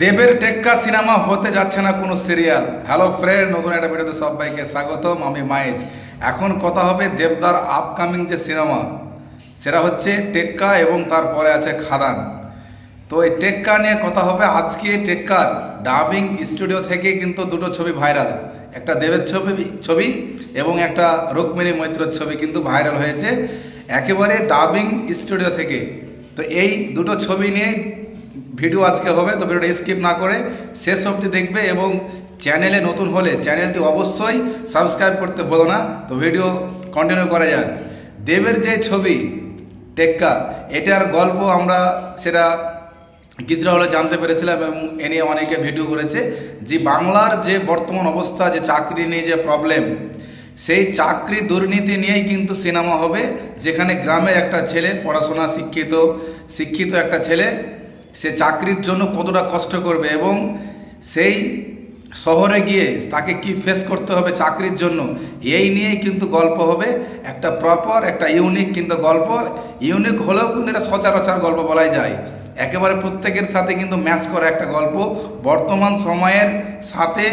দেবের টেক্কা সিনেমা হতে যাচ্ছে না কোনো সিরিয়াল। হ্যালো ফ্রেন্ড নতুন একটা ভিডিওতে সবাইকে স্বাগতম, আমি মায়েজ। এখন কথা হবে দেবদার আপকামিং যে সিনেমা, সেটা হচ্ছে টেক্কা এবং তারপরে আছে খাদান। তো এই টেক্কা নিয়ে কথা হবে আজকে। টেক্কার ডাবিং স্টুডিও থেকে কিন্তু দুটো ছবি ভাইরাল। একটা দেবের ছবি ছবি এবং একটা রুক্মিণী মৈত্রর ছবি কিন্তু ভাইরাল হয়েছে একেবারে ডাবিং স্টুডিও থেকে। তো এই দুটো ছবি নিয়ে ভিডিও আজকে হবে, তো ভিডিওটা স্কিপ না করে শেষ অবধি দেখবে এবং চ্যানেলে নতুন হলে চ্যানেলটি অবশ্যই সাবস্ক্রাইব করতে ভুলো না। তো ভিডিও কন্টিনিউ করা যাক। দেবের যে ছবি, টেক্কা, এটার গল্প আমরা সেটা কিছুটা হলে জানতে পেরেছিলাম এবং এ নিয়ে অনেকে ভিডিও করেছে যে বাংলার যে বর্তমান অবস্থা, যে চাকরি নিয়ে যে প্রবলেম সেই চাকরি দুর্নীতি নিয়েই কিন্তু সিনেমা হবে, যেখানে গ্রামের একটা ছেলে, পড়াশোনা শিক্ষিত শিক্ষিত একটা ছেলে সে চাকরির জন্য কতটা কষ্ট করবে এবং সেই শহরে গিয়ে তাকে কি ফেস করতে হবে চাকরির জন্য? এই নিয়েই কিন্তু গল্প হবে। একটা প্রপার একটা ইউনিক কিন্তু গল্প। ইউনিক হলেও কিন্তু এটা সচরাচর গল্প বলাই যায়। একেবারে প্রত্যেকের সাথে কিন্তু ম্যাচ করা একটা গল্প। বর্তমান সময়ের সাথে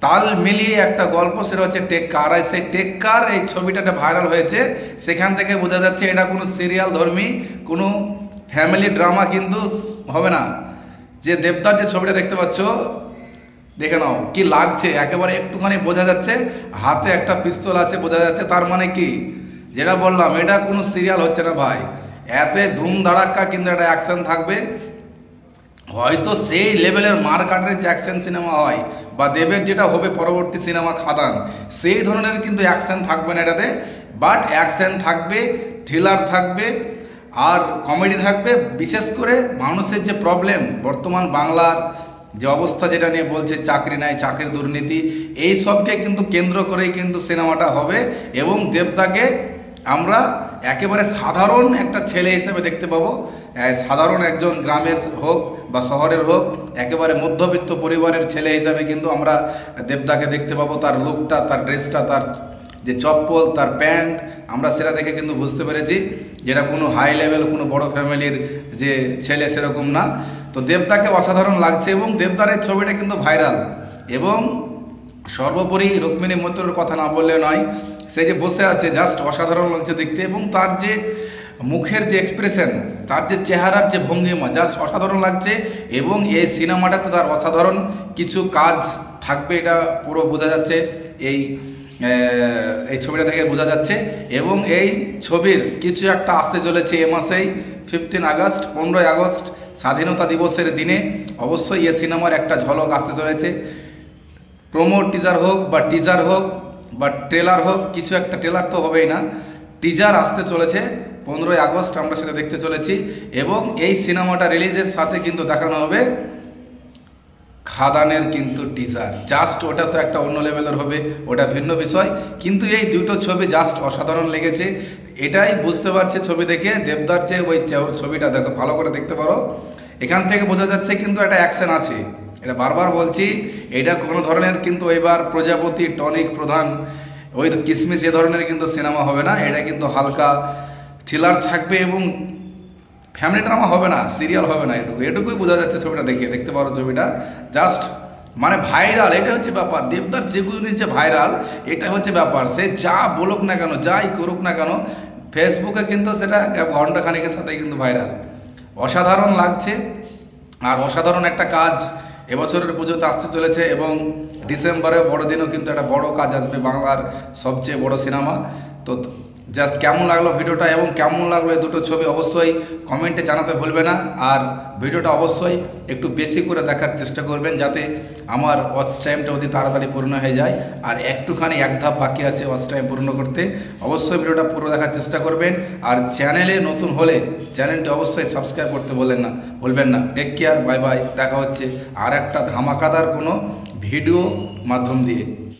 তাল মিলিয়ে একটা গল্প, সেটা হচ্ছে টেক্কার আর সেই টেক্কার এই ছবিটাতে ভাইরাল হয়েছে। সেখান থেকে বোঝা যাচ্ছে এটা কোনো সিরিয়াল ধর্মী, কোনো ফ্যামিলি ড্রামা কিন্তু হবে না। যে দেবদার যে ছবিটা দেখতে পাচ্ছ, দেখে নাও কি লাগছে। একেবারে একটুখানি বোঝা যাচ্ছে, হাতে একটা পিস্তল আছে, বোঝা যাচ্ছে তার মানে কি? যেটা বললাম, এটা কোনো সিরিয়াল হচ্ছে না ভাই। এতে ধুম ধাড়াক্কা কিন্তু একটা অ্যাকশন থাকবে। হয়তো সেই লেভেলের মার কাটের যে অ্যাকশন সিনেমা হয়, বা দেবের যেটা হবে পরবর্তী সিনেমা খাদান, সেই ধরনের কিন্তু অ্যাকশন থাকবে না এটাতে। বাট অ্যাকশন থাকবে থ্রিলার থাকবে আর কমেডি থাকবে, বিশেষ করে মানুষের যে প্রবলেম বর্তমান বাংলার যে অবস্থা যেটা নিয়ে বলছে, চাকরি নাই, চাকরির দুর্নীতি, এই সবকে কিন্তু কেন্দ্র করেই কিন্তু সিনেমাটা হবে এবং দেবদাকে আমরা একেবারে সাধারণ একটা ছেলে হিসেবে দেখতে পাবো। সাধারণ একজন গ্রামের হোক বা শহরের হোক, একেবারে মধ্যবিত্ত পরিবারের ছেলে হিসাবে কিন্তু আমরা দেবদাকে দেখতে পাবো। তার লুকটা তার ড্রেসটা তার যে চপ্পল, তার প্যান্ট, আমরা সেটা দেখে কিন্তু বুঝতে পেরেছি যেটা কোনো হাই লেভেল কোনো বড় ফ্যামিলির যে ছেলে সেরকম না। তো দেবদাকে অসাধারণ লাগছে এবং দেবদারের ছবিটা কিন্তু ভাইরাল। এবং সর্বোপরি রুক্মিণী মৈত্রের কথা না বললে নয়, সে যে বসে আছে জাস্ট অসাধারণ লাগছে দেখতে এবং তার যে মুখের যে এক্সপ্রেশন তার যে চেহারার যে ভঙ্গিমা জাস্ট অসাধারণ লাগছে এবং এই সিনেমাটাতে তার অসাধারণ কিছু কাজ থাকবে, এটা পুরো বোঝা যাচ্ছে এই এই ছবিটা থেকে বোঝা যাচ্ছে। এবং এই ছবির কিছু একটা আসতে চলেছে এ মাসেই ফিফটিন আগস্ট, পনেরোই আগস্ট, স্বাধীনতা দিবসের দিনে। অবশ্যই এ সিনেমার একটা ঝলক আসতে চলেছে। প্রোমো টিজার হোক বা টিজার হোক বা ট্রেলার হোক, কিছু একটা ট্রেলার তো হবেই না। টিজার আসতে চলেছে, পনেরোই আগস্ট আমরা সেটা দেখতে চলেছি। এবং এই সিনেমাটা রিলিজের সাথে কিন্তু দেখানো হবে খাদানের কিন্তু টিজার জাস্ট ওটা তো একটা অন্য লেভেলের হবে, ওটা ভিন্ন বিষয়। কিন্তু এই দুটো ছবি জাস্ট অসাধারণ লেগেছে। এটাই বুঝতে পারছে ছবি দেখে, দেবদার যে ওই ছবিটা, দেখো, ভালো করে দেখতে পারো। এখান থেকে বোঝা যাচ্ছে কিন্তু একটা অ্যাকশন আছে। এটা বারবার বলছি, এটা কোনো ধরনের কিন্তু এবার প্রজাপতি, টনিক প্রধান, ওই কিসমিস এ ধরনের কিন্তু সিনেমা হবে না। এটা কিন্তু হালকা থ্রিলার থাকবে এবং ফ্যামিলি ড্রামা হবে না সিরিয়াল হবে না, এটুকু, এটুকুই বোঝা যাচ্ছে ছবিটা দেখে দেখতে পারো ছবিটা। জাস্ট মানে ভাইরাল এটা হচ্ছে ব্যাপার। দেবদার যেগুলো নিচ্ছে ভাইরাল এটা হচ্ছে ব্যাপার। সে যা বলুক না কেন, যাই করুক না কেন ফেসবুকে কিন্তু সেটা ঘণ্টা খানিকের সাথে কিন্তু ভাইরাল অসাধারণ লাগছে, আর অসাধারণ একটা কাজ এবছরের পুজোতে আসতে চলেছে, এবং ডিসেম্বরে বড়দিনও কিন্তু একটা বড় কাজ আসবে বাংলার সবচেয়ে বড় সিনেমা। তো জাস্ট কেমন লাগল ভিডিওটা এবং কেমন লাগল এই দুটো ছবি অবশ্যই কমেন্টে জানাতে ভুলবে না। আর ভিডিওটা অবশ্যই একটু বেশি করে দেখার চেষ্টা করবেন যাতে আমার ওয়াচ টাইমটা অতি তাড়াতাড়ি পূর্ণ হয়ে যায়। আর একটুখানি এক ধাপ বাকি আছে ওয়াচ টাইম পূর্ণ করতে। অবশ্যই ভিডিওটা পুরো দেখার চেষ্টা করবেন। আর চ্যানেলে নতুন হলে চ্যানেলটি অবশ্যই সাবস্ক্রাইব করতে বলেন না বলবেন না। টেক কেয়ার বাই বাই দেখা হচ্ছে আর একটা ধামাকাদার কোনো ভিডিও মাধ্যম দিয়ে।